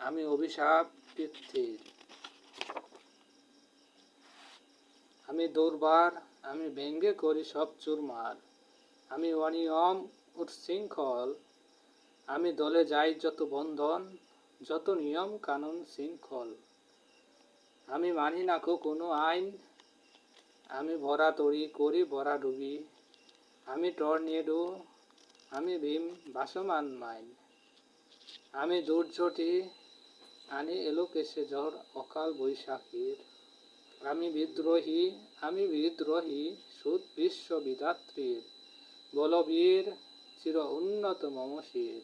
আমি অভিশাপ পৃথিবীর আমি দুর্বার, আমি ব্যঙ্গে করি সব চুরমার। আমি অনিয়ম উচ্ছৃঙ্খল আমি দলে যাই যত বন্ধন, যত নিয়ম কানুন শৃঙ্খল। আমি মানি না কোনো আইন। আমি ভরা তরি করি ভরা ডুবি। আমি টর্নেডো আমি ভীম বাসমান মাইন। আমি দুর্যোটি আনি এলোকেশে ঝড়, অকাল বৈশাখীর। আমি বিদ্রোহী আমি বিদ্রোহী, সুদ বিশ্ব বিধাত্রীর বলবীর চির উন্নত মমশির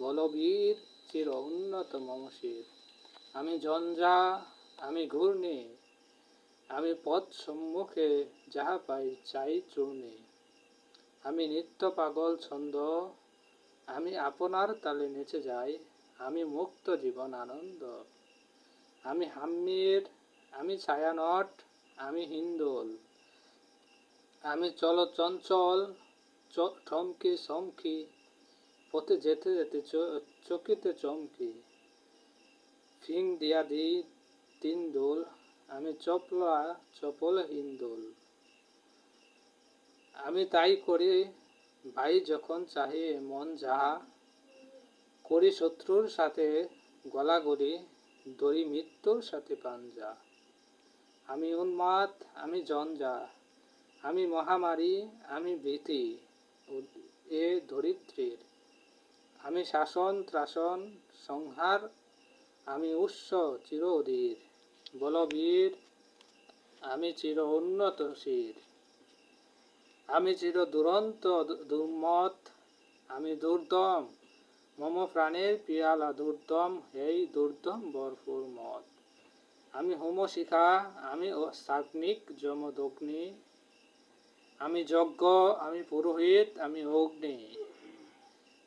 বলবীর চির উন্নত মমশির আমি জঞ্জা, আমি ঘূর্ণি, আমি পথ সম্মুখে যাহা পাই চাই চূর্ণে। আমি নিত্য পাগল ছন্দ, আমি আপনার তালে নেচে যাই। আমি মুক্ত জীবন, আনন্দ। আমি হাম্মির, আমি ছায়ানট, আমি হিন্দোল। আমি চল চঞ্চল ঠমকি সমকি, পথে যেতে যেতে চকিতে চমকি। ফিং দিয়া দি তিন দোল, আমি চপলা, চপল হিন্দোল। আমি তাই করি ভাই যখন চাহে মন যাহা করি শত্রুর সাথে গলাগলি, দড়ি মৃত্যুর সাথে পাঞ্জা। আমি উন্মাদ, আমি জঞ্জা, আমি মহামারী, আমি ভীতি, এ ধরিত্রীর আমি শাসন, ত্রাসন, সংহার, আমি উৎস চির অধীর বলবীর, আমি চির উন্নত শির। আমি চির দুরন্ত দুর্মত, আমি দুর্দম মম প্রাণের পিয়ালা দুর্দম হেই দুর্দম, বরফুর মত আমি হোম শিখা, আমি সাগ্নিক যমদগ্নি। আমি যজ্ঞ, আমি পুরোহিত, আমি অগ্নি।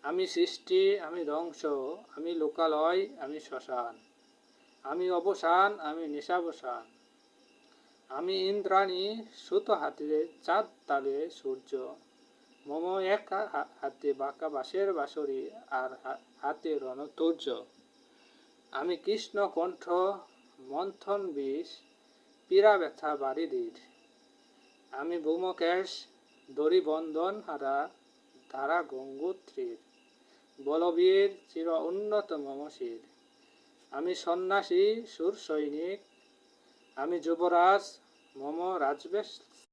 আমি সৃষ্টি, আমি ধ্বংস, আমি লোকালয়, আমি শ্মশান। আমি অবসান, আমি নিশাবসান। আমি ইন্দ্রাণী সুত হাতে চাঁদ তালে সূর্য। মম এক হাতে বাঁকা বাঁশের বাঁশরি আর হাতে রণতুর্য আমি কৃষ্ণ কণ্ঠ, মন্থন বিষ, পীড়া ব্যথা বারিদির আমি ভূমকেশ দড়ি বন্ধন হারা, ধারা গঙ্গোত্রীর বলবীর চির উন্নত মমশির আমি সন্ন্যাসী, সুর সৈনিক। আমি যুবরাজ, মম রাজবেশ